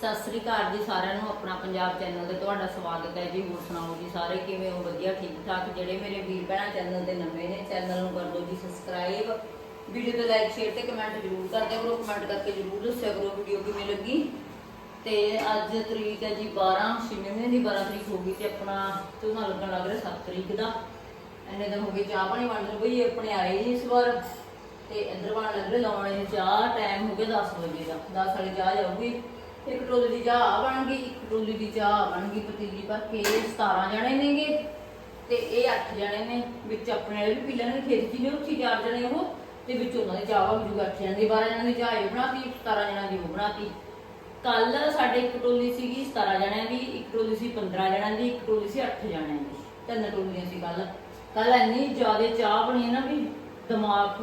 ਸਤਿ ਸ੍ਰੀ ਅਕਾਲ ਜੀ ਸਾਰਿਆਂ ਨੂੰ, ਆਪਣਾ ਪੰਜਾਬ ਚੈਨਲ ਤੇ ਤੁਹਾਡਾ ਸਵਾਗਤ ਹੈ ਜੀ। ਹੋਰ ਸੁਣਾਓ ਜੀ ਸਾਰੇ ਕਿਵੇਂ ਹੋ? ਵਧੀਆ ਠੀਕ ਠਾਕ ਜਿਹੜੇ ਮੇਰੇ ਵੀਰ ਭੈਣਾਂ ਚੈਨਲ ਤੇ ਨਵੇਂ ਨੇ ਚੈਨਲ ਨੂੰ ਕਰ ਦਿਓ ਜੀ ਸਬਸਕ੍ਰਾਈਬ ਵੀਡੀਓ ਤੇ ਲਾਈਕ ਸ਼ੇਅਰ ਤੇ ਕਮੈਂਟ ਜ਼ਰੂਰ ਕਰਦੇ ਕਰੋ। ਕਮੈਂਟ ਕਰਕੇ ਜ਼ਰੂਰ ਦੱਸਿਆ ਕਰੋ ਵੀਡੀਓ ਕਿਵੇਂ ਲੱਗੀ। ਤੇ ਅੱਜ ਤਰੀਕ ਹੈ ਜੀ 12 ਛੇਵੇਂ ਦੀ 12 ਤਰੀਕ ਹੋ ਗਈ ਤੇ ਆਪਣਾ ਝੋਨਾ ਲੱਗਣ ਲੱਗ ਰਿਹਾ 7 ਤਰੀਕ ਦਾ। ਇੰਨੇ ਦਿਨ ਹੋ ਗਏ ਚਾਹ ਪਾਣੀ ਵੰਡਣ ਬਈ, ਆਪਣੇ ਆਏ ਨਹੀਂ ਇਸ ਵਾਰ। ਤੇ ਇੱਧਰ ਬਣ ਲੱਗ ਰਿਹਾ, ਲਾਉਣੇ ਦੀ ਚਾਹ ਟਾਈਮ ਹੋ ਗਿਆ 10 ਵਜੇ ਦਾ। 10 ਵਾਲੀ ਚਾਹ ਜਾਊਗੀ। ਇੱਕ ਟੋਲੀ ਦੀ ਚਾਹ ਆਹ ਬਣ ਗਈ, ਇੱਕ ਟੋਲੀ ਦੀ ਚਾਹ ਬਣ ਗਈ ਪਤੀਲੀ ਭਰ ਕੇ 17 ਜਣੇ ਨੇਗੇ ਤੇ ਇਹ 8 ਜਣੇ ਨੇ, ਵਿੱਚ ਆਪਣੇ ਵਾਲੇ ਵੀ ਪੀ ਲੈਣਗੇ ਖੇਤ ਚ ਨੇ ਉੱਥੇ 4 ਜਣੇ ਉਹ, ਤੇ ਵਿੱਚ ਉਹਨਾਂ ਦੀ ਚਾਹ ਹੋ ਜੂਗਾ 8 ਜਣੇ ਦੀ 12 ਜਣਿਆਂ ਦੀ ਚਾਹ ਇਹ ਬਣਾਤੀ 17 ਜਣਿਆਂ ਦੀ ਉਹ ਬਣਾਤੀ। ਕੱਲ ਸਾਡੇ ਇੱਕ ਟੋਲੀ ਸੀਗੀ 17 ਜਣਿਆਂ ਦੀ, ਇੱਕ ਟੋਲੀ ਸੀ 15 ਜਣਿਆਂ ਦੀ, ਇੱਕ ਟੋਲੀ ਸੀ 8 ਜਣਿਆਂ ਦੀ, ਤਿੰਨ ਟੋਲੀਆਂ ਸੀ ਕੱਲ ਕੱਲ ਇੰਨੀ ਜ਼ਿਆਦਾ ਚਾਹ ਬਣੀ ਨਾ ਵੀ ਦਿਮਾਗ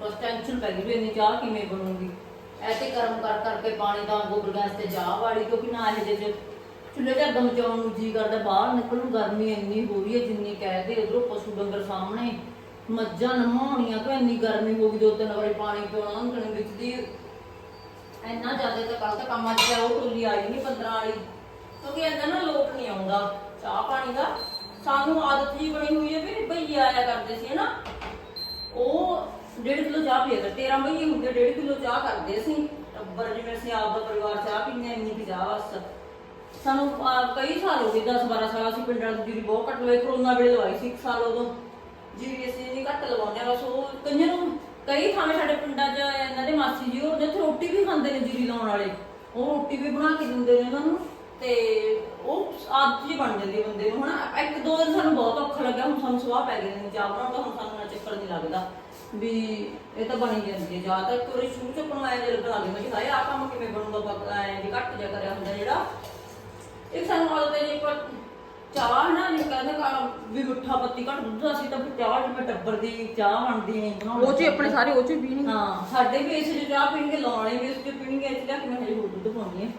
ਬਸ ਟੈਨਸ਼ਨ ਪੈ ਗਈ ਵੀ ਇੰਨੀ ਚਾਹ ਕਿਵੇਂ ਬਣੂਗੀ। ਐ ਗਰਮ ਕਰ ਕਰਕੇ ਪਾਣੀ ਦਾ ਗੋਬਰ ਗੈਸ ਤੇ ਚਾਹ ਵਾਲੀ, ਕਿਉਂਕਿ ਨਾ ਇਹ ਜਿਹੇ ਚੁੱਲ੍ਹੇ ਤੇ ਅੱਗ ਮਚਾਉਣ ਨੂੰ ਜੀ ਕਰਦਾ, ਬਾਹਰ ਨਿਕਲਣ ਨੂੰ ਗਰਮੀ ਇੰਨੀ ਹੋ ਰਹੀ ਹੈ, ਜਿੰਨੀ ਕਹਦੇ ਉਧਰੋਂ ਪਸ਼ੂ ਡੰਗਰ ਸਾਹਮਣੇ। ਮੱਝਾਂ ਨਮਾਉਣੀਆਂ ਕਿ ਇੰਨੀ ਗਰਮੀ ਹੋ ਗਈ, ਦੋ ਤਿੰਨ ਵਾਰੀ ਪਾਣੀ ਪਿਉਣਾ ਉਹਨਾਂ ਵਿੱਚ ਦੀ। ਇੰਨਾ ਜ਼ਿਆਦਾ ਤਾਂ ਕੱਲ ਤਾਂ ਕੰਮ ਅੱਜ ਉਹ ਟੋਲੀ ਆਈ ਨਹੀਂ 15 ਵਾਲੀ। ਕਿਉਂਕਿ ਇੰਨਾ ਨਾ ਲੋਕ ਨਹੀਂ ਆਉਂਦਾ ਚਾਹ ਪਾਣੀ ਦਾ। ਸਾਨੂੰ ਆਦਤ ਜੀ ਬਣੀ ਹੋਈ ਹੈ ਵੀ ਭਈ ਆਇਆ ਕਰਦੇ ਸੀ, ਹਨਾ? ਉਹ ਡੇਢ ਕਿਲੋ ਚਾਹ ਪੀਆ ਕਰ 13 ਬਈ ਹੁੰਦੇ ਡੇਢ ਕਿਲੋ ਚਾਹ ਕਰਦੇ ਸੀ। ਟੱਬਰ ਜਿਵੇਂ ਅਸੀਂ ਆਪ ਦਾ ਪਰਿਵਾਰ ਚਾਹ ਪੀਂਦੇ ਇੰਨੀ ਕੁ ਚਾਹ ਬਸ। ਸਾਨੂੰ ਆਹ, ਕਈ ਸਾਲ ਹੋ ਗਏ 10 12 ਸਾਲ ਅਸੀਂ ਪਿੰਡਾਂ ਦੀ ਜੀਰੀ ਬਹੁਤ ਘੱਟ ਲਵਾਈ ਕਰੋਨਾ ਵੇਲੇ ਲਵਾਈ ਸੀ ਇੱਕ ਸਾਲ ਉਦੋਂ। ਜੀਰੀ ਅਸੀਂ ਨਹੀਂ ਘੱਟ ਲਵਾਉਂਦੇ ਹਾਂ, ਬਸ ਉਹ ਕਈਆਂ ਨੂੰ ਕਈ ਥਾਵੇਂ ਸਾਡੇ ਪਿੰਡਾਂ 'ਚ ਇਹਨਾਂ ਦੇ ਮਾਸੀ ਜੀ ਉਹ ਜਿੱਥੇ ਰੋਟੀ ਵੀ ਖਾਂਦੇ ਨੇ ਜੀਰੀ ਲਾਉਣ ਵਾਲੇ। ਉਹ ਰੋਟੀ ਵੀ ਬਣਾ ਕੇ ਦਿੰਦੇ ਨੇ ਉਹਨਾਂ ਨੂੰ ਤੇ ਉਹ ਆਦਤ ਜੀ ਬਣ ਜਾਂਦੀ ਹੈ ਬੰਦੇ ਨੂੰ। ਹਨਾ ਇੱਕ ਦੋ ਦਿਨ ਸਾਨੂੰ ਬਹੁਤ ਔਖਾ ਲੱਗਿਆ ਹੁਣ ਸਾਨੂੰ ਸੁਆਹ ਪੈ ਗਈ ਨੇ ਚਾਹ ਬਣਾਉਣ ਦਾ ਹੁਣ ਸਾਨੂੰ ਨਾ ਚੱਕਰ ਨਹੀਂ ਲੱਗਦਾ। ਵੀ ਇਹ ਤਾਂ ਬਣੀ ਜਾਂਦੀ ਹੈ। ਜਾਂ ਤਾਂ ਵਾਰੀ ਸ਼ੁਰੂ ਚ ਬਣਾਇਆ ਜੇ ਲੱਗਣ ਲੱਗ ਜਾਂਦਾ ਕਿ ਹਾਏ ਆ ਕੰਮ ਕਿਵੇਂ ਬਣੂਗਾ ਪੱਕ ਐ ਵੀ ਘੱਟ ਜਿਹਾ ਕਰਿਆ ਹੁੰਦਾ ਜਿਹੜਾ। ਇੱਕ ਸਾਨੂੰ ਆਦਤ ਹੈ ਜੇ ਪਰ ਚਾਹ ਨਾ ਨਹੀਂ ਕਹਿੰਦੇ ਕਾ ਵੀ ਮਿੱਠਾ ਪੱਤੀ ਘੱਟ ਦੁੱਧ ਅਸੀਂ ਤਾਂ ਚਾਹ ਜਿਵੇਂ ਟੱਬਰ ਦੀ ਚਾਹ ਬਣਦੀ ਹੈ ਬਣਾਉਣੀ ਉਹ ਚ ਆਪਣੇ ਸਾਰੇ ਉਹ ਚ ਵੀ ਨਹੀਂ ਹਾਂ ਸਾਡੇ ਵੀ ਇਸ ਚ ਚਾਹ ਪੀਣਗੇ ਲਾਉਣੇ ਵੀ ਇਸ ਚ ਪੀਣਗੇ ਇਸ ਲਿਆ ਕਿ ਮੈਂ ਹਜੇ ਹੋਰ ਦੁੱਧ ਪਾਉਣੀ ਹੈ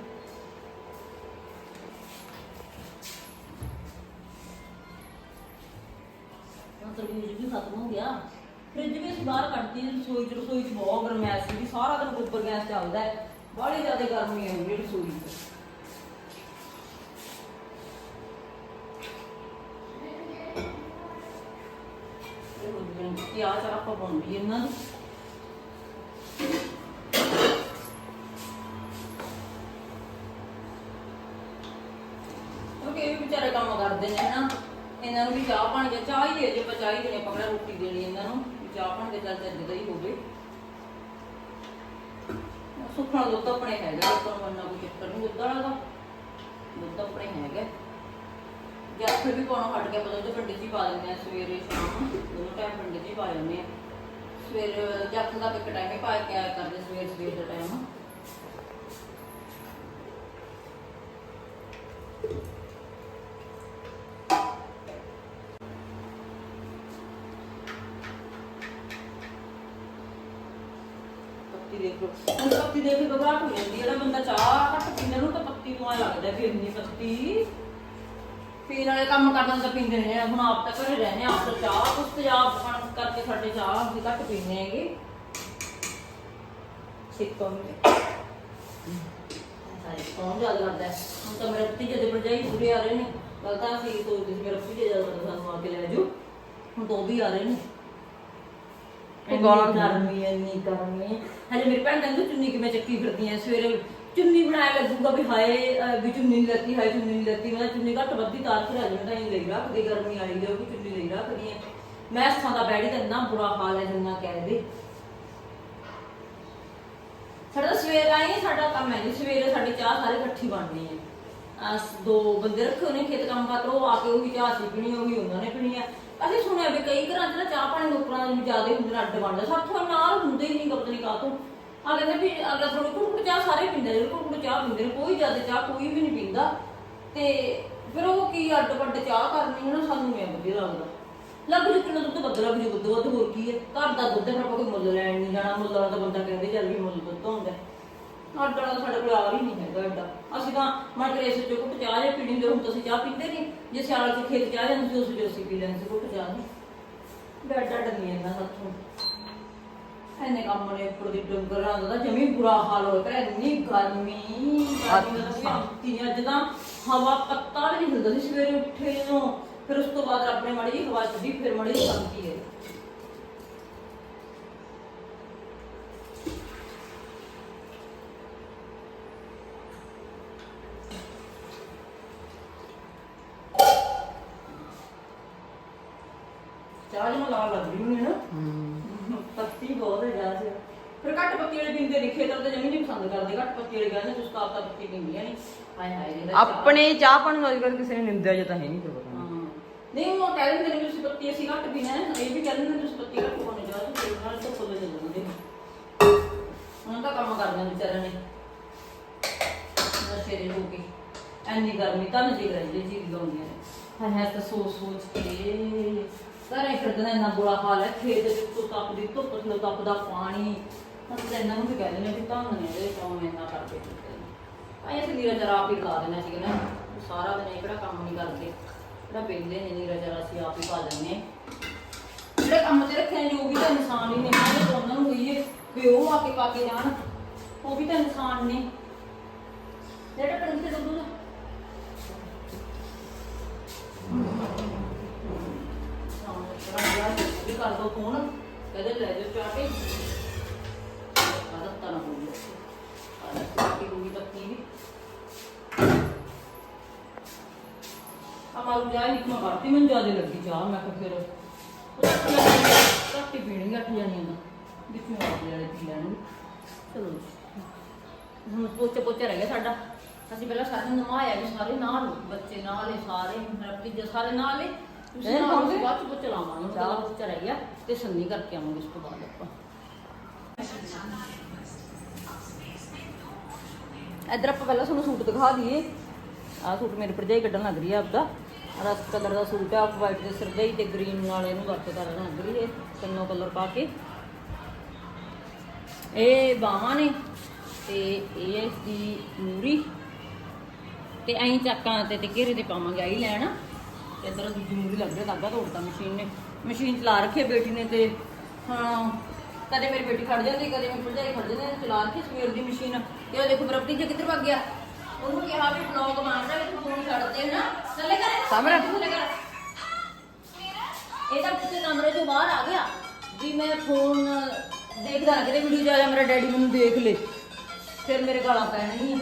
ਤਰਬੂਜ ਵੀ ਖਤਮ ਹੋ ਗਿਆ। ਫ੍ਰਿਜ ਵੀ ਅਸੀਂ ਬਾਹਰ ਕੱਢਦੀ ਰਸੋਈ ਚ ਰਸੋਈ ਚ ਬਹੁਤ ਗਰਮੈਸ਼ ਸੀ ਸਾਰਾ ਦਿਨ ਉੱਪਰ ਗੈਸ ਚੱਲਦਾ ਹੈ। ਬੜੀ ਜ਼ਿਆਦਾ ਗਰਮੀ ਹੈ ਜਿਹੜੀ ਰਸੋਈ ਚ। ਇਹ ਆਪਾਂ ਬਣਦੀ ਇਹਨਾਂ ਨੂੰ ਕਿਉਂਕਿ ਇਹ ਵੀ ਵਿਚਾਰੇ ਕੰਮ ਕਰਦੇ ਨੇ, ਹਨਾ? ਇਹਨਾਂ ਨੂੰ ਵੀ ਚਾਹ ਪਾਣੀ ਦਾ ਚਾਹ ਹੀ ਜੇ ਆਪਾਂ ਚਾਹ ਹੀ ਦੇਣੀ, ਆਪਾਂ ਰੋਟੀ ਦੇਣੀ ਇਹਨਾਂ ਨੂੰ। ਚਾਹ ਪਾਣੀ ਦੇ ਚੱਲ ਚੱਜ ਦਾ ਹੀ ਹੋਵੇ ਸੁੱਖਣਾ ਦੁੱਧ ਆਪਣੇ ਹੈਗਾ ਆਪਾਂ ਨੂੰ ਕੋਈ ਚੱਕਰ ਨਹੀਂ, ਦੁੱਧ ਵਾਲਾ ਦਾ। ਦੁੱਧ ਆਪਣੇ ਹੈਗਾ। ਜਾਂ ਫਿਰ ਵੀ ਕੋਣੋਂ ਹਟ ਕੇ ਬਦਲ ਤੋਂ ਪਿੰਡ 'ਚ ਪਾ ਦਿੰਦੇ ਆ, ਸਵੇਰੇ ਸ਼ਾਮ ਦੋਨੋਂ ਟਾਈਮ ਪਿੰਡ 'ਚ ਪਾ ਜਾਂਦੇ ਆ। ਸਵੇਰ ਜੱਖ ਦਾ ਇੱਕ ਟਾਈਮ ਹੀ ਪਾ ਕੇ ਆਇਆ ਕਰਦੇ ਸਵੇਰ ਸਵੇਰ ਦਾ ਟਾਈਮ ਪੱਤੀ ਦੇਖ ਲਓ। ਹੁਣ ਪੱਤੀ ਦੇਖ ਕੇ ਘਬਰਾਹਟ ਹੋ ਜਾਂਦੀ ਹੈ ਜਿਹੜਾ ਬੰਦਾ ਚਾਹ ਘੱਟ ਪੀਂਦਾ ਨੂੰ ਤਾਂ ਪੱਤੀ ਨੂੰ ਐ ਲੱਗਦਾ ਵੀ ਇੰਨੀ ਪੱਤੀ। ਪੀਣ ਵਾਲੇ ਕੰਮ ਕਰਨ ਤਾਂ ਪੀਂਦੇ ਨੇ ਹੁਣ ਆਪ ਤਾਂ ਘਰੇ ਰਹਿੰਦੇ ਆ, ਆਪ ਤਾਂ ਚਾਹ ਕੁਛ ਤੇਜ਼ਾਬ ਖਾਣ ਕਰਕੇ ਸਾਡੇ ਚਾਹ ਅਸੀਂ ਘੱਟ ਪੀਂਦੇ ਹੈਗੇ। ਸਿੱਕੋ ਮੇ ਸਾਰੇ ਕੌਣ ਜ਼ਿਆਦਾ ਕਰਦਾ। ਹੈ? ਹੁਣ ਤਾਂ ਮੇਰੇ ਭਤੀਜੇ ਦੇ ਭਰਜਾਈ ਪੂਰੇ ਆ ਰਹੇ ਨੇ। ਕੱਲ ਤਾਂ ਅਸੀਂ ਸੋਚਦੇ ਸੀ, ਮੇਰਾ ਭਤੀਜਾ ਜ਼ਿਆਦਾ ਕਰਦਾ ਸਾਨੂੰ ਆ ਕੇ ਲੈ ਜਾਓ। ਹੁਣ ਤਾਂ ਉਹ ਵੀ ਆ ਰਹੇ ਨੇ। ਉਹ ਗਾਲਾਂ ਇੰਨੀ ਗਰਮੀ ਹੈ, ਇੰਨੀ ਗਰਮੀ। ਹੈ। ਹਜੇ ਮੇਰੀ ਭੈਣ ਕਹਿੰਦੀ ਚੁੰਨੀ ਕਿਵੇਂ ਚੱਕੀ ਫਿਰਦੀ ਐ? ਸਵੇਰੇ ਚੁੰਨੀ ਬਣਾਇਆ ਲੱਗੂਗਾ ਵੀ ਹਾਏ ਅਹ ਵੀ ਚੁੰਨੀ ਨਹੀਂ ਲੱਤੀ ਹਾਏ ਚੁੰਨੀ ਨਹੀਂ ਲੱਤੀ। ਮੈਂ ਕਿਹਾ ਚੁੰਨੀ ਘੱਟ ਵੱਧੀ ਤਾਰ ਕੇ ਆ ਜਾਂਦਾ ਇਹ ਲਈ ਰੱਖਦੀ ਗਰਮੀ ਆਈ ਜਾਊਗੀ ਚੁੰਨੀ ਲਈ ਰੱਖਦੀ ਐ। ਮੈਂ ਸਾਦਾ ਬੈਠੀ ਤਾਂ ਇੰਨਾ ਬੁਰਾ ਹਾਲ ਹੈ ਜਿੰਨਾ ਕਹਿ ਦੇ। ਸਾਡਾ ਸਵੇਰ ਆਈ ਹੈ ਸਾਡਾ ਕੰਮ ਹੈ ਜੀ। ਸਵੇਰੇ ਸਾਡੀ ਚਾਹ ਸਾਰੇ ਇਕੱਠੀ ਬਣਨੀ ਹੈ ਅਸ ਦੋ ਬੰਦੇ ਰੱਖੇ ਹੋਣੇ ਖੇਤ ਕੰਮ ਕਰ ਉਹ ਆ ਕੇ ਉਹੀ ਚਾਹ ਸੀ ਪੀਣੀ ਉਹੀ ਉਹਨਾਂ ਨੇ ਪੀਣੀ ਹੈ ਅਸੀਂ ਸੁਣਿਆ ਵੀ ਕਈ ਘਰਾਂ 'ਚ ਨਾ ਚਾਹ ਪਾਣੀ ਲੋਕਾਂ ਦੇ ਜ਼ਿਆਦਾ ਹੁੰਦੇ ਨੇ, ਅੱਡ ਬਣਦਾ ਸਾਥੋਂ ਨਾਲ ਹੁੰਦੇ ਹੀ ਨਹੀਂ ਕਪਤ ਕਾਤੋਂ ਆ ਕਹਿੰਦੇ ਵੀ, ਅਗਲਾ ਥੋੜੀ ਕੁੜ ਚਾਹ ਸਾਰੇ ਪੀਂਦੇ ਨੇ ਕੁੜ ਚਾਹ ਪੀਂਦੇ ਨੇ, ਕੋਈ ਜ਼ਿਆਦਾ ਚਾਹ ਕੋਈ ਵੀ ਨਹੀਂ ਪੀਂਦਾ। ਤੇ ਫਿਰ ਉਹ ਕੀ ਅੱਡ ਵੱਡ ਚਾਹ ਕਰਨੀ ਨਾ, ਸਾਨੂੰ ਨਹੀਂ ਵਧੀਆ ਲੱਗਦਾ। ਲੱਗ ਜੂ ਕਿਲੋ ਦੁੱਧ ਬਦਲਾ ਵੀ ਦੁੱਧ ਵੱਧ, ਹੋਰ ਕੀ ਹੈ? ਘਰ ਦਾ ਦੁੱਧ ਫਿਰ ਆਪਾਂ ਕੋਈ ਮੁੱਲ ਲੈਣ ਨਹੀਂ ਜਾਣਾ। ਮੁੱਲ ਵਾਲਾ ਤਾਂ ਬੰਦਾ ਕਹਿੰਦੇ ਚੱਲ ਵੀ ਮੁੱਲ ਦੁੱਧ ਹੁੰਦਾ ਆਡਾ ਦਾ ਸਾਡੇ ਕੋਲ ਆ ਹੀ ਨਹੀਂ ਹੈਗਾ ਐਡਾ ਅਸੀਂ ਤਾਂ ਮਨ ਕਰੇ ਇਸ ਚੋਂ ਕੁੱਟ ਚਾਹ ਜੇ ਪੀਣੀ ਹੁੰਦੀ ਹੁਣ ਤੁਸੀਂ ਚਾਹ ਪੀਂਦੇ ਨਹੀਂ। ਜੇ ਸਿਆਲ ਚ ਖੇਤ ਚਾਹ ਜਾਂਦੇ ਸੀ, ਉਸ ਜੋ ਅਸੀਂ ਪੀ ਲੈਂਦੇ ਸੀ ਕੁੱਟ ਚਾਹ ਦੀ ਡੱਡ ਡੱਡ ਨਹੀਂ ਇਹਨਾਂ ਸਾਥੋਂ। ਐਨੇ ਕੰਮ ਨੇ ਉੱਪਰ ਦੀ ਡੰਗਰਾਂ ਦਾ ਤਾਂ ਜਮੀ ਬੁਰਾ ਹਾਲ ਹੋਇਆ ਪਿਆ, ਇੰਨੀ ਗਰਮੀ। ਗਰਮੀ ਦਾ ਅੱਛਾ। ਅੱਜ ਤਾਂ ਹਵਾ ਪੱਤਾ ਵੀ ਨਹੀਂ ਹਿਲਦਾ ਸੀ, ਸਵੇਰੇ ਉੱਠੇ ਨੂੰ ਫਿਰ ਉਸ ਤੋਂ ਬਾਅਦ ਰੱਬ ਨੇ ਮਾੜੀ ਜਿਹੀ ਹਵਾ ਚੱਲੀ ਫਿਰ ਮਾੜੀ ਜਿਹੀ ਸ਼ਾਂਤੀ ਹੈ ਚਾਹ ਜਮਾ ਲਾਲ ਲੱਗ ਰਹੀ ਮੈਨੂੰ ਨਾ ਪੱਤੀ ਬਹੁਤ ਹੈ ਜ਼ਿਆਦਾ ਸੀ ਫਿਰ ਘੱਟ ਪੱਤੀ ਵਾਲੇ ਪੀਂਦੇ ਨਹੀਂ ਖੇਤਰ ਤੇ ਜਮੀ ਨਹੀਂ ਪਸੰਦ ਕਰਦੇ ਘੱਟ ਤੁਸੀਂ ਤਾਂ ਨਹੀਂ ਹਾਏ ਹਾਏ ਇਹਦਾ ਆਪਣੇ ਚਾਹ ਪਾਣ ਨੂੰ ਅੱਜਕੱਲ ਕਿਸੇ ਨੇ ਨਿੰਦਿਆ ਜਾਂ ਤਾਂ ਹੈ ਨਹੀਂ ਕੋਈ ਪਤਾ ਹਾਂ। ਨਹੀਂ ਉਹ ਕਹਿ ਦਿੰਦੇ ਨੇ ਵੀ ਤੁਸੀਂ ਪੱਤੀ ਅਸੀਂ ਘੱਟ ਪੀਣਾ ਹੈ। ਇਹ ਵੀ ਕਹਿੰਦੇ ਨੇ ਤੁਸੀਂ ਪੱਤੀ ਘੱਟ ਪਾਉਣੀ ਚਾਹੀਦੀ ਤੇ ਨਾਲ ਤੋਂ ਫੁੱਲ ਜਾਂਦੇ ਉਹਨਾਂ ਦਾ ਕੰਮ ਕਰਦੇ ਨੇ ਵਿਚਾਰਿਆਂ ਨੇ। ਨਸ਼ੇ ਦੇ ਹੋ ਕੇ। ਐਨੀ ਗਰਮੀ ਤਾਂ ਨਜੀ ਰਹਿੰਦੀ ਜੀ ਲਾਉਂਦੀਆਂ ਨੇ। ਹਾਏ ਹਾਏ ਤਾਂ ਸੋਚ ਸੋਚ ਕੇ। ਸਾਰੇ ਫਿਰਦੇ ਨੇ ਇੰਨਾ ਬੁਰਾ ਹਾਲ ਹੈ ਖੇਤ ਦੇ ਉੱਤੋਂ ਤੱਕਦੀ ਧੁੱਪ ਥੱਲੇ ਤੱਕਦਾ ਪਾਣੀ। ਹੁਣ ਤਾਂ ਇਹਨਾਂ ਨੂੰ ਵੀ ਕਹਿ ਦਿੰਦੇ ਵੀ ਤੁਹਾਨੂੰ ਨੇ ਇਹਦੇ ਕੰਮ ਇੰਨਾ ਕਰਦੇ ਫਿਰਦੇ ਨੇ ਆਏ ਅਸੀਂ ਨੀਰਾ ਜਰਾ ਆਪ ਹੀ ਲਾ ਦੇਣਾ ਸੀ ਨਾ। ਸਾਰਾ ਦਿਨ ਇਹ ਕਿਹੜਾ ਕੰਮ ਨਹੀਂ ਕਰਦੇ। ਜਿਹੜਾ ਪਹਿਲੇ ਨੇ ਨੀਰਾ ਜਰਾ, ਅਸੀਂ ਆਪ ਹੀ ਪਾ ਦਿੰਦੇ ਹਾਂ। ਜਿਹੜੇ ਕੰਮ ਤੇ ਰੱਖੇ ਨੇ, ਉਹ ਵੀ ਤਾਂ ਇਨਸਾਨ ਹੀ ਨੇ ਨਾ ਜੇ ਉਹਨਾਂ ਨੂੰ ਕਹੀਏ ਵੀ ਉਹ ਆ ਕੇ ਪਾ ਕੇ ਜਾਣ। ਉਹ ਵੀ ਤਾਂ ਇਨਸਾਨ ਨੇ। ਜਿਹੜਾ ਕਰਨ ਤੇ ਦੁੱਧ ਵੀ ਕਰ ਦੋ ਫੋਨ। ਕਹਦੇ ਲੈ ਜਾਓ ਚਾਟੇ ਆਦਤ ਤਾਂ ਨਾ ਹੀ ਪੀਣੀ ਘੱਟ ਜਾਣੀ ਨਾ ਵਿੱਚ ਮੈਂ ਆਪ ਵਾਲੇ ਪੀ ਲੈਣਗੇ ਚਲੋ। ਹੁਣ ਪੋਚੇ ਪੋਚੇ ਰਹਿ ਗਿਆ ਸਾਡਾ। ਅਸੀਂ ਪਹਿਲਾਂ ਸਾਰੇ ਨਵਾਇਆ ਵੀ ਸਾਰੇ ਨਾਲ ਬੱਚੇ ਨਾਲ ਹੀ ਸਾਰੇ ਸਾਰੇ ਨਾਲ ਹੀ। ਤੁਸੀਂ ਨਾਲ? ਬਾਅਦ ਚ ਪੋਚੇ ਲਾਵਾਂਗੇ। ਚਾਹ। ਪੋਚਾ ਰਹਿ ਗਿਆ ਤੇ ਸੰਨੀ ਕਰਕੇ ਆਵਾਂਗੇ ਇਸ ਤੋਂ ਬਾਅਦ ਆਪਾਂ। ਇੱਧਰ ਆਪਾਂ ਪਹਿਲਾਂ ਤੁਹਾਨੂੰ ਸੂਟ ਦਿਖਾ ਦਈਏ। ਆਹ ਸੂਟ ਮੇਰੀ ਭਰਜਾਈ ਕੱਢਣ ਲੱਗ ਰਹੀ ਆ ਆਪਦਾ। ਰਸ ਕਲਰ ਦਾ ਸੂਟ ਆ ਵਾਈਟ ਦੇ ਸਿਰ ਦੇ ਹੀ ਤੇ ਗ੍ਰੀਨ ਨਾਲ ਇਹਨੂੰ ਵਰਕ ਕਰਨ ਲੱਗ ਰਹੀ ਹੈ ਤਿੰਨੋਂ ਕਲਰ ਪਾ ਕੇ। ਇਹ ਬਾਹਾਂ ਨੇ ਤੇ ਇਹ ਇਸ ਦੀ ਮੂਰੀ। ਤੇ ਐਂ ਚੱਕਾਂ ਤੇ ਤੇ ਘੇਰੇ ਤੇ ਪਾਵਾਂਗੇ ਆਈ ਲੈਣ। ਤੇ ਇਧਰ ਦੂਜੀ ਮੂਰੀ ਲੱਗ ਰਿਹਾ ਧਾਗਾ ਤੋੜਦਾ ਮਸ਼ੀਨ ਨੇ। ਮਸ਼ੀਨ ਚਲਾ ਰੱਖੀ ਬੇਟੀ ਨੇ ਤੇ, ਹਾਂ। ਕਦੇ ਮੇਰੀ ਬੇਟੀ ਖੜ ਜਾਂਦੀ ਕਦੇ ਮੇਰੀ ਭਰਜਾਈ ਖੜ ਜਾਂਦੀ ਚਲਾ ਰੱਖੀ ਸਵੇਰ ਦੀ ਮਸ਼ੀਨ। ਤੇ ਉਹ ਦੇਖੋ ਮੇਰਾ ਭਤੀਜਾ ਕਿੱਧਰ ਭੱਗ ਗਿਆ। ਉਹਨੂੰ ਕਿਹਾ ਵੀ ਬਲੌਗ ਮਾਰਦਾ ਵੀ ਤੂੰ ਫੋਨ ਛੱਡ ਦੇ ਨਾ ਥੱਲੇ ਕਰ ਸਾਹਮਣੇ। ਥੱਲੇ ਕਰ ਇਹ ਤਾਂ ਕਿਸੇ ਕਮਰੇ ਚੋਂ ਬਾਹਰ ਆ ਗਿਆ। ਵੀ ਮੈਂ ਫੋਨ ਦੇਖਦਾ ਨਾ ਕਿਤੇ ਵੀਡੀਓ ਜਾ ਮੇਰਾ ਡੈਡੀ ਮੈਨੂੰ ਦੇਖ ਲੇ। ਫਿਰ ਮੇਰੇ ਗਾਲਾਂ ਪੈਣਗੀਆਂ।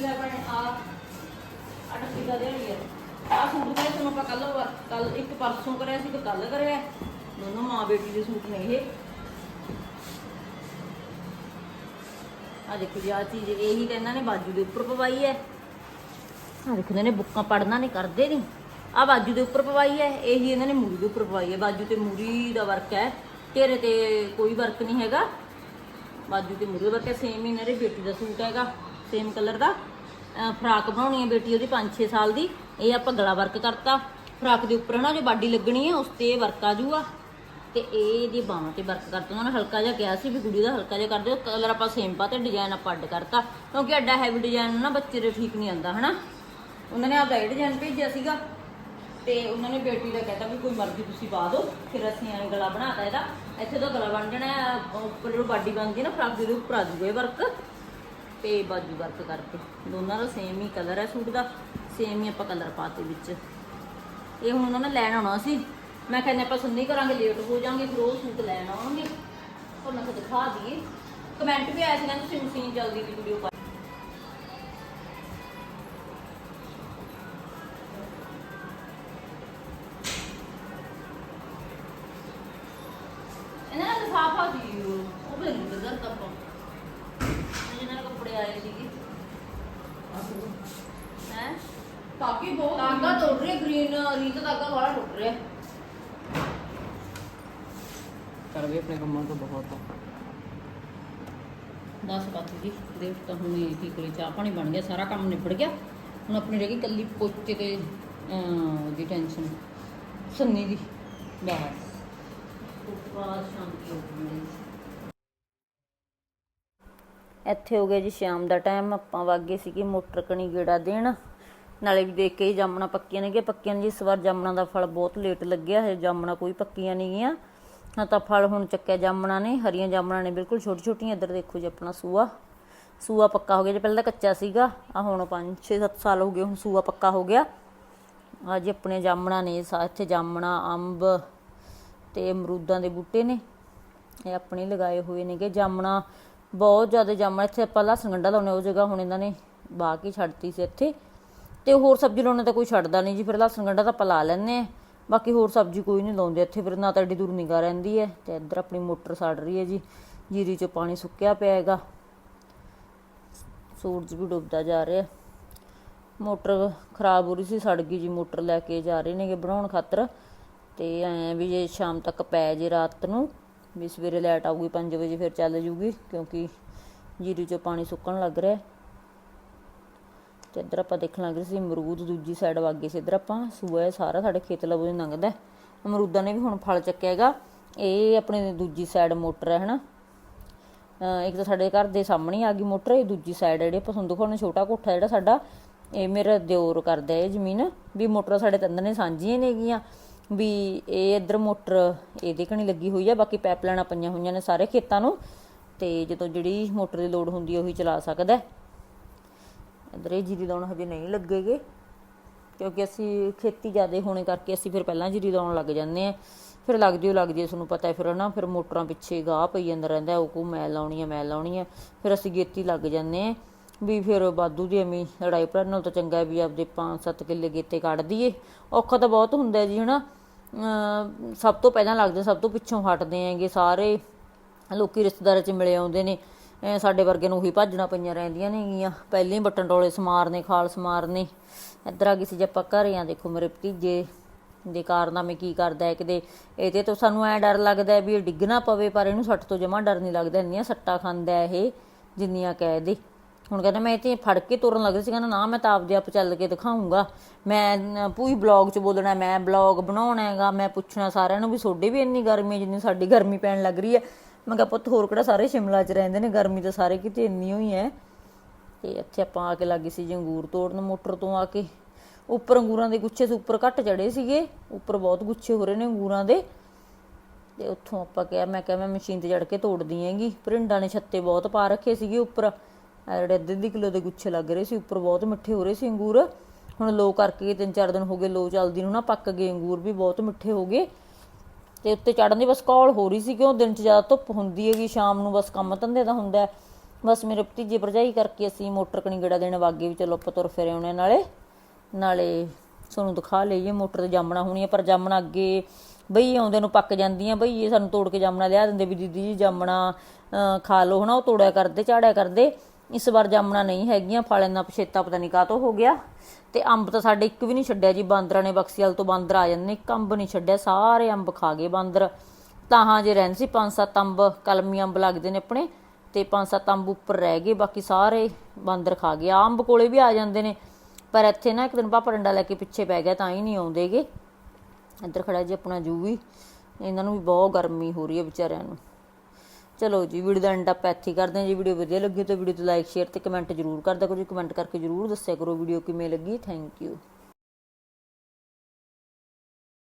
ਲੈ ਬਣੇ ਆ। ਅਟਕ ਦੇ ਰਹੀ ਹੈ ਆ ਸੂਟ ਕਰੇ ਤੁਹਾਨੂੰ ਆਪਾਂ ਕੱਲ ਕੱਲ ਇੱਕ ਪਰਸੋਂ ਕਰਿਆ ਸੀ, ਇੱਕ ਕੱਲ ਕਰਿਆ। ਦੋਨੋਂ ਮਾਂ ਬੇਟੀ ਦੇ ਸੂਟ ਨੇ ਇਹ। ਆ ਦੇਖੋ ਜੀ ਆ ਚੀਜ਼ ਇਹੀ ਤਾਂ ਇਹਨਾਂ ਨੇ ਬਾਜੂ ਦੇ ਉੱਪਰ ਪਵਾਈ ਹੈ। ਆ ਦੇਖੋ, ਇਹਨਾਂ ਨੇ ਬੁੱਕਾਂ ਪੜਨਾ ਨਹੀਂ ਕਰਦੇ ਨਹੀਂ ਆ ਬਾਜੂ ਦੇ ਉੱਪਰ ਪਵਾਈ ਹੈ, ਇਹੀ ਇਹਨਾਂ ਨੇ ਮੂਰੀ ਦੇ ਉੱਪਰ ਪਵਾਈ ਹੈ। ਬਾਜੂ ਤੇ ਮੂਰੀ ਦਾ ਵਰਕ ਹੈ, ਘੇਰੇ ਤੇ ਕੋਈ ਵਰਕ ਨਹੀਂ ਹੈਗਾ। ਬਾਜੂ ਤੇ ਮੂਰੀ ਦਾ ਵਰਕ ਹੈ ਸੇਮ ਹੀ ਇਹਨਾਂ ਦੀ ਬੇਟੀ ਦਾ ਸੂਟ ਹੈਗਾ ਸੇਮ ਕਲਰ ਦਾ। ਫਰਾਕ ਬਣਾਉਣੀ ਹੈ ਬੇਟੀ ਉਹਦੀ 5-6 ਸਾਲ ਦੀ। ਇਹ ਆਪਾਂ ਗਲਾ ਵਰਕ ਕਰਤਾ। ਫਰਾਕ ਦੇ ਉੱਪਰ ਨਾ ਜੋ ਬਾਡੀ ਲੱਗਣੀ ਹੈ ਉਸ ਤੇ ਵਰਕ ਆ ਜੂਗਾ। ਤੇ ਇਹ ਇਹਦੀ ਬਾਹਾਂ ਤੇ ਵਰਕ ਕਰਤਾ। ਉਹਨਾਂ ਨੇ ਹਲਕਾ ਜਿਹਾ ਕਿਹਾ ਸੀ ਵੀ ਗੁੜੀ ਦਾ ਹਲਕਾ ਜਿਹਾ ਕਰ ਦਿਓ। ਕਲਰ ਆਪਾਂ ਸੇਮ ਪਾ ਤੇ ਡਿਜ਼ਾਈਨ ਆਪਾਂ ਅੱਡ ਕਰਤਾ। ਕਿਉਂਕਿ ਐਡਾ ਹੈਵੀ ਡਿਜ਼ਾਈਨ ਨਾ ਬੱਚੇ ਦੇ ਠੀਕ ਨਹੀਂ ਆਉਂਦਾ, ਹਨਾ। ਉਹਨਾਂ ਨੇ ਆਪਦਾ ਇਹ ਡਿਜ਼ਾਈਨ ਭੇਜਿਆ ਸੀਗਾ। ਤੇ ਉਹਨਾਂ ਨੇ ਬੇਟੀ ਦਾ ਕਹਿਤਾ ਵੀ ਕੋਈ ਮਰਜ਼ੀ ਤੁਸੀਂ ਪਾ ਦਿਓ। ਫਿਰ ਅਸੀਂ ਐਂ ਗਲਾ ਬਣਾਤਾ ਇਹਦਾ। ਇੱਥੇ ਤਾਂ ਗਲਾ ਬਣ ਜਾਣਾ ਉੱਪਰ ਜੋ ਬਾਡੀ ਬਣਦੀ ਹੈ ਨਾ, ਫਰਾਕ ਦੇ ਉੱਪਰ ਆ ਜੂਗਾ ਇਹ ਵਰਕ। ਤੇ ਬਾਜੂ ਵਰਕ ਕਰਕੇ। ਦੋਨਾਂ ਦਾ ਸੇਮ ਹੀ ਕਲਰ ਹੈ ਸੂਟ ਦਾ। ਸੇਮ ਹੀ ਆਪਾਂ ਕਲਰ ਪਾਤੇ ਵਿੱਚ। ਇਹ ਹੁਣ ਉਹਨਾਂ ਨੇ ਲੈਣ ਆਉਣਾ ਸੀ। ਮੈਂ ਕਹਿੰਦੇ ਆਪਾਂ ਸੁਣਨੀ ਕਰਾਂਗੇ ਲੇਟ ਹੋ ਜਾਾਂਗੇ ਫਿਰ ਉਹ ਸੂਟ ਲੈਣ ਆਵਾਂਗੇ ਉਹ ਮੈਂ ਕਿਹਾ ਦਿਖਾ ਦਈਏ। ਕਮੈਂਟ ਵੀ ਆਇਆ ਸੀ ਨਾ ਤੁਸੀਂ ਮਸ਼ੀਨ ਜਲਦੀ ਦੀ ਵੀਡੀਓ ਤਾਗਾ ਟੁੱਟ ਰਿਹਾ ਗ੍ਰੀਨ ਰੀਤ ਤਾਗਾ ਵਾਲਾ ਟੁੱਟ ਰਿਹਾ। ਕਰ ਵੀ ਆਪਣੇ ਕੰਮਾਂ ਤੋਂ ਬਹੁਤ ਆ। 10 ਬਾਤੀ ਦੀ ਦੇਖ ਤਾਂ ਹੁਣ ਇਹ ਕੀ ਕਰੀ ਚਾਹ ਪਾਣੀ ਬਣ ਗਿਆ ਸਾਰਾ ਕੰਮ ਨਿਬੜ ਗਿਆ। ਹੁਣ ਆਪਣੀ ਰਹਿ ਗਈ ਕੱਲੀ ਪੋਚੇ ਤੇ ਦੀ ਟੈਨਸ਼ਨ ਸੰਨੀ ਦੀ ਬਸ। ਉਪਵਾਸ ਸ਼ਾਂਤੀ ਹੋ ਗਈ ਇੱਥੇ ਹੋ ਗਿਆ ਜੀ ਸ਼ਾਮ ਦਾ ਟਾਈਮ ਆਪਾਂ ਵਾਗੇ ਸੀਗੇ ਮੋਟਰ ਕਣੀ ਗੇੜਾ ਦੇਣ। ਨਾਲੇ ਵੀ ਦੇਖ ਕੇ ਹੀ ਜਾਮਣਾ ਪੱਕੀਆਂ ਨੇ ਕਿ ਪੱਕੀਆਂ ਨੇ ਜੀ, ਇਸ ਵਾਰ ਜਾਮਣਾ ਦਾ ਫਲ ਬਹੁਤ ਲੇਟ ਲੱਗਿਆ ਹੈ ਜਾਮਣਾ ਕੋਈ ਪੱਕੀਆਂ ਨਹੀਂ ਗੀਆਂ ਹਾਂ, ਤਾਂ ਫਲ ਹੁਣ ਚੱਕਿਆ ਜਾਮਣਾ ਨੇ, ਹਰੀਆਂ ਜਾਮਣਾ ਨੇ, ਬਿਲਕੁਲ ਛੋਟੀ ਛੋਟੀਆਂ ਇੱਧਰ ਦੇਖੋ ਜੀ ਆਪਣਾ ਸੂਆ। ਸੂਆ ਪੱਕਾ ਹੋ ਗਿਆ, ਜੇ ਪਹਿਲਾਂ ਤਾਂ ਕੱਚਾ ਸੀਗਾ ਆ ਹੁਣ 5 6 7 ਸਾਲ ਹੋ ਗਏ, ਹੁਣ ਸੂਆ ਪੱਕਾ ਹੋ ਗਿਆ। ਅੱਜ ਆਪਣੇ ਜਾਮਣਾ ਨੇ ਇੱਥੇ ਜਾਮਣਾ, ਅੰਬ ਤੇ ਅਮਰੂਦਾਂ ਦੇ ਬੂਟੇ ਨੇ। ਇਹ ਆਪਣੇ ਲਗਾਏ ਹੋਏ ਨੇਗੇ ਜਾਮਣਾ, ਬਹੁਤ ਜ਼ਿਆਦਾ ਜਾਮਣਾ, ਇੱਥੇ ਆਪਾਂ ਲਸਣ ਗੰਡਾ ਲਾਉਨੇ ਉਹ ਜਗ੍ਹਾ ਹੁਣ ਇਹਨਾਂ ਨੇ ਬਾਹ ਕੇ ਛੱਡਤੀ ਸੀ ਇੱਥੇ। ਤੇ ਹੋਰ ਸਬਜ਼ੀ ਲਾਉਣੇ ਤਾਂ ਕੋਈ ਛੱਡਦਾ ਨਹੀਂ ਜੀ, ਫਿਰ ਲਸਣ ਗੰਡਾ ਤਾਂ ਆਪਾਂ ਲਾ ਲੈਂਦੇ ਆ ਬਾਕੀ ਹੋਰ ਸਬਜ਼ੀ ਕੋਈ ਨਹੀਂ ਲਾਉਂਦੇ ਇੱਥੇ, ਫਿਰ ਨਾ ਤਾਂ ਐਡੀ ਦੂਰ ਨਿਗਾ ਰਹਿੰਦੀ ਹੈ ਤੇ ਇੱਧਰ ਆਪਣੀ ਮੋਟਰ ਸੜ ਰਹੀ ਹੈ ਜੀ, ਜੀਰੀ 'ਚ ਪਾਣੀ ਸੁੱਕਿਆ ਪਿਆ ਹੈਗਾ। ਸੂਰਜ ਵੀ ਡੁੱਬਦਾ ਜਾ ਰਿਹਾ। ਮੋਟਰ ਖਰਾਬ ਹੋ ਰਹੀ ਸੀ, ਸੜ ਗਈ ਜੀ, ਮੋਟਰ ਲੈ ਕੇ ਜਾ ਰਹੇ ਨੇਗੇ ਬਣਾਉਣ ਖਾਤਰ। ਤੇ ਐ ਵੀ ਜੇ ਸ਼ਾਮ ਤੱਕ ਪੈ ਜੇ ਰਾਤ ਨੂੰ, ਵੀ ਸਵੇਰੇ ਲੈਟ ਆਊਗੀ 5 ਵਜੇ ਫਿਰ ਚੱਲ ਜੂਗੀ, ਕਿਉਂਕਿ ਜੀਰੀ 'ਚੋਂ ਪਾਣੀ ਸੁੱਕਣ ਲੱਗ ਰਿਹਾ। ਤੇ ਇੱਧਰ ਆਪਾਂ ਦੇਖਣ ਲੱਗ ਰਹੇ ਸੀ ਅਮਰੂਦ ਦੂਜੀ ਸਾਈਡ ਵਾਗੇ ਸੀ। ਇੱਧਰ ਆਪਾਂ ਸੂਆ ਸਾਰਾ ਸਾਡੇ ਖੇਤ ਲਵੋਂ ਲੰਘਦਾ ਅਮਰੂਦਾਂ ਨੇ ਵੀ ਹੁਣ ਫਲ ਚੱਕਿਆ ਹੈਗਾ। ਇਹ ਆਪਣੇ ਦੂਜੀ ਸਾਈਡ ਮੋਟਰ ਹੈ, ਹਨਾ? ਅਹ ਇੱਕ ਤਾਂ ਸਾਡੇ ਘਰ ਦੇ ਸਾਹਮਣੇ ਆ ਗਈ ਮੋਟਰ, ਇਹ ਦੂਜੀ ਸਾਈਡ ਜਿਹੜੀ ਆਪਾਂ ਤੁਹਾਨੂੰ ਦਿਖਾਉਣਾ, ਛੋਟਾ ਕੋਠਾ ਜਿਹੜਾ ਸਾਡਾ। ਇਹ ਮੇਰਾ ਦਿਓਰ ਕਰਦਾ ਇਹ ਜ਼ਮੀਨ। ਵੀ ਮੋਟਰ ਸਾਡੇ ਤਿੰਨ ਨੇ, ਸਾਂਝੀਆਂ ਨੇਗੀਆਂ ਵੀ ਇਹ ਇੱਧਰ ਮੋਟਰ, ਇਹਦੇ ਕਣੀ ਲੱਗੀ ਹੋਈ ਆ, ਬਾਕੀ ਪਾਈਪਲਾਈਨਾਂ ਪਈਆਂ ਹੋਈਆਂ ਨੇ ਸਾਰੇ ਖੇਤਾਂ ਨੂੰ। ਤੇ ਜਦੋਂ ਜਿਹੜੀ ਮੋਟਰ ਦੀ ਲੋਡ ਹੁੰਦੀ ਉਹੀ ਚਲਾ ਸਕਦਾ ਇੱਧਰ ਜੀਰੀ ਲਾਉਣ ਹਜੇ ਨਹੀਂ ਲੱਗੇਗੇ, ਕਿਉਂਕਿ ਅਸੀਂ ਖੇਤੀ ਜ਼ਿਆਦਾ ਹੋਣੇ ਕਰਕੇ ਅਸੀਂ ਫਿਰ ਪਹਿਲਾਂ ਜੀਰੀ ਲਾਉਣ ਲੱਗ ਜਾਂਦੇ ਆ ਫਿਰ ਲੱਗਦੀ ਉਹ ਲੱਗਦੀ ਤੁਹਾਨੂੰ ਪਤਾ ਹੈ ਫਿਰ ਨਾ ਫਿਰ ਮੋਟਰਾਂ ਪਿੱਛੇ ਗਾਹ ਪਈ ਜਾਂਦਾ ਰਹਿੰਦਾ ਉਹ ਕੋ ਮੈਂ ਲਾਉਣੀ ਆ, ਮੈਂ ਲਾਉਣੀ ਆ। ਫਿਰ ਅਸੀਂ ਗੇਤੀ ਲੱਗ ਜਾਂਦੇ ਆ ਵੀ ਫਿਰ ਬਾਦੂ ਦੀ ਐਵੇਂ ਲੜਾਈ ਭੜਨ ਨਾਲ ਤਾਂ ਚੰਗਾ ਵੀ ਆਪਦੇ 5-7 ਕਿੱਲੇ ਗੇਤੇ ਕੱਢ ਦਈਏ। ਔਖਾ ਤਾਂ ਬਹੁਤ ਹੁੰਦਾ ਜੀ ਹਨਾ। ਅਮ ਸਭ ਤੋਂ ਪਹਿਲਾਂ ਲੱਗਦੇ, ਸਭ ਤੋਂ ਪਿੱਛੋਂ ਹਟਦੇ ਆਂਗੇ ਸਾਰੇ। ਲੋਕੀ ਰਿਸ਼ਤੇਦਾਰਾਂ 'ਚ ਮਿਲੇ ਆਉਂਦੇ ਨੇ। ਐਂ ਸਾਡੇ ਵਰਗੇ ਨੂੰ ਉਹੀ ਭੱਜਣਾ ਪਈਆਂ ਰਹਿੰਦੀਆਂ ਨੇਗੀਆਂ ਪਹਿਲੇ ਹੀ ਬਟਨ ਟੋਲੇ ਸਮਾਰਨੇ, ਖਾਲ ਸਮਾਰਨੇ। ਇੱਧਰ ਆ ਗਈ ਸੀ ਜੇ ਘਰੇ ਆ, ਦੇਖੋ ਮੇਰੇ ਭਤੀਜੇ ਦੇ ਕਾਰਨਾਮੇ ਕੀ ਕਰਦਾ ਹੈ ਕਿਤੇ ਇਹਦੇ ਤੋਂ ਸਾਨੂੰ ਐ ਡਰ ਲੱਗਦਾ ਵੀ ਇਹ ਡਿੱਗ ਨਾ ਪਵੇ, ਪਰ ਇਹਨੂੰ ਸੱਟ ਤੋਂ ਜਮਾ ਡਰ ਨਹੀਂ ਲੱਗਦਾ, ਇੰਨੀਆਂ ਸੱਟਾਂ ਖਾਂਦਾ ਇਹ, ਜਿੰਨੀਆਂ ਕਹਿ ਦੇ ਹੁਣ ਕਹਿੰਦਾ ਮੈਂ ਤੇ ਫੜ ਕੇ ਤੁਰਨ ਲੱਗ ਸੀ, ਕਹਿੰਦਾ ਨਾ ਮੈਂ ਤਾਂ ਆਪਦੇ ਆਪ ਚੱਲ ਕੇ ਦਿਖਾਉਂਗਾ ਮੈਂ ਪੂਰੀ ਬਲੌਗ 'ਚ ਬੋਲਣਾ, ਮੈਂ ਬਲੌਗ ਬਣਾਉਣਾ ਹੈਗਾ, ਮੈਂ ਪੁੱਛਣਾ ਸਾਰਿਆਂ ਨੂੰ ਵੀ ਤੁਹਾਡੇ ਵੀ ਇੰਨੀ ਗਰਮੀ ਜਿੰਨੀ ਸਾਡੀ ਗਰਮੀ ਪੈਣ ਲੱਗ ਰਹੀ ਹੈ। ਮੈਂ ਕਿਹਾ ਪੁੱਤ ਹੋਰ ਕਿਹੜਾ ਸਾਰੇ ਸ਼ਿਮਲਾ 'ਚ ਰਹਿੰਦੇ ਨੇ, ਗਰਮੀ ਤਾਂ ਸਾਰੇ ਕਿਤੇ ਇੰਨੀ ਹੋਈ ਹੈ ਤੇ ਇੱਥੇ ਆਪਾਂ ਆ ਕੇ ਲੱਗੇ ਸੀ ਜੀ ਅੰਗੂਰ ਤੋੜਨ, ਮੋਟਰ ਤੋਂ ਆ ਕੇ। ਉੱਪਰ ਅੰਗੂਰਾਂ ਦੇ ਗੁੱਛੇ ਸੀ, ਉੱਪਰ ਘੱਟ ਚੜੇ ਸੀਗੇ, ਉੱਪਰ ਬਹੁਤ ਗੁੱਛੇ ਹੋ ਰਹੇ ਨੇ ਅੰਗੂਰਾਂ ਦੇ। ਤੇ ਉੱਥੋਂ ਆਪਾਂ ਕਿਹਾ, ਮੈਂ ਕਿਹਾ ਮੈਂ ਮਸ਼ੀਨ ਤੇ ਚੜ ਕੇ ਤੋੜਦੀ ਹੈਗੀ। ਪਰਿੰਡਾਂ ਨੇ ਛੱਤੇ ਬਹੁਤ ਪਾ ਰੱਖੇ ਸੀਗੇ ਉੱਪਰ। ਜਿਹੜੇ ਅੱਧੇ ਅੱਧੇ ਕਿਲੋ ਦੇ ਗੁੱਛੇ ਲੱਗ ਰਹੇ ਸੀ, ਉੱਪਰ ਬਹੁਤ ਮਿੱਠੇ ਹੋ ਰਹੇ ਸੀ ਅੰਗੂਰ। ਹੁਣ ਲੋ ਕਰਕੇ ਤਿੰਨ ਚਾਰ ਦਿਨ ਹੋ ਗਏ, ਲੋ ਚੱਲਦੀ ਨੂੰ ਨਾ ਪੱਕ ਗਏ, ਅੰਗੂਰ ਵੀ ਬਹੁਤ ਮਿੱਠੇ ਹੋ ਗਏ। ਤੇ ਉੱਤੇ ਚੜਨ ਦੀ ਬਸ ਕੌਲ ਹੋ ਰਹੀ ਸੀ ਕਿਉਂ ਦਿਨ ਚ ਜ਼ਿਆਦਾ ਧੁੱਪ ਹੁੰਦੀ ਹੈਗੀ ਸ਼ਾਮ ਨੂੰ ਬਸ ਕੰਮ ਧੰਦੇ ਦਾ ਹੁੰਦਾ ਬਸ ਮੇਰੇ ਭਤੀਜੇ ਭਰਜਾਈ ਕਰਕੇ ਅਸੀਂ ਮੋਟਰ ਕਣੀ ਗੇੜਾ ਦੇਣ ਵਾਗੇ ਵੀ ਚਲੋ ਆਪਾਂ ਤੁਰ ਫਿਰ ਆਉਣੇ ਨਾਲੇ ਨਾਲੇ ਤੁਹਾਨੂੰ ਦਿਖਾ ਲਈਏ ਮੋਟਰ ਤੇ ਜਾਮਣਾ ਹੋਣੀ ਹੈ ਪਰ ਜਾਮਣਾ ਅੱਗੇ ਬਈ ਆਉਂਦੇ ਨੂੰ ਪੱਕ ਜਾਂਦੀਆਂ ਬਈ ਇਹ ਸਾਨੂੰ ਤੋੜ ਕੇ ਜਾਮਣਾ ਲਿਆ ਦਿੰਦੇ ਵੀ ਦੀਦੀ ਜੀ ਜਾਮਣਾ ਅਹ, ਖਾ ਲਓ ਹਨਾ ਉਹ ਤੋੜਿਆ ਕਰਦੇ ਝਾੜਿਆ ਕਰਦੇ। ਇਸ ਵਾਰ ਜਾਮਣਾ ਨਹੀਂ ਹੈਗੀਆਂ ਫਲ ਇੰਨਾ ਪਛੇਤਾ ਪਤਾ ਨਹੀਂ ਕਾਤੋਂ ਹੋ ਗਿਆ। ਤੇ ਅੰਬ ਤਾਂ ਸਾਡੇ ਇੱਕ ਵੀ ਨਹੀਂ ਛੱਡਿਆ ਜੀ, ਬਾਂਦਰਾਂ ਨੇ ਬਕਸੀਵਾਲ ਤੋਂ ਬਾਂਦਰ ਆ ਜਾਂਦੇ ਨੇ, ਇੱਕ ਅੰਬ ਨਹੀਂ ਛੱਡਿਆ, ਸਾਰੇ ਅੰਬ ਖਾ ਗਏ ਬਾਂਦਰ। ਤਾਂ ਹਾਂ ਜੇ ਰਹਿਣ ਸੀ ਪੰਜ ਸੱਤ ਅੰਬ ਕਲਮੀ ਅੰਬ ਲੱਗਦੇ ਨੇ ਆਪਣੇ, ਤੇ ਪੰਜ ਸੱਤ ਅੰਬ ਉੱਪਰ ਰਹਿ ਗਏ, ਬਾਕੀ ਸਾਰੇ ਬਾਂਦਰ ਖਾ ਗਏ। ਆਹ ਅੰਬ ਕੋਲੇ ਵੀ ਆ ਜਾਂਦੇ ਨੇ, ਪਰ ਇੱਥੇ ਨਾ ਇੱਕ ਦਿਨ ਪਾਪਾ ਡੰਡਾ ਲੈ ਕੇ ਪਿੱਛੇ ਪੈ ਗਿਆ, ਤਾਂ ਹੀ ਨਹੀਂ ਆਉਂਦੇਗੇ। ਇੱਧਰ ਖੜਾ ਜੀ ਆਪਣਾ ਜੂ ਵੀ ਇਹਨਾਂ ਨੂੰ ਵੀ ਬਹੁਤ ਗਰਮੀ ਹੋ ਰਹੀ ਹੈ ਵਿਚਾਰਿਆਂ ਨੂੰ। ਚਲੋ ਜੀ, ਵੀਡੀਓ ਦਾ ਐਂਡ ਆਪਾਂ ਇੱਥੇ ਕਰਦੇ ਹਾਂ ਜੀ। ਵੀਡੀਓ ਵਧੀਆ ਲੱਗੀ ਤਾਂ ਵੀਡੀਓ ਤੇ ਲਾਈਕ ਸ਼ੇਅਰ ਤੇ ਕਮੈਂਟ ਜ਼ਰੂਰ ਕਰਦਾ ਕਰੋ ਜੀ। ਕਮੈਂਟ ਕਰਕੇ ਜ਼ਰੂਰ ਦੱਸਿਆ ਕਰੋ ਵੀਡੀਓ ਕਿਵੇਂ ਲੱਗੀ। Thank you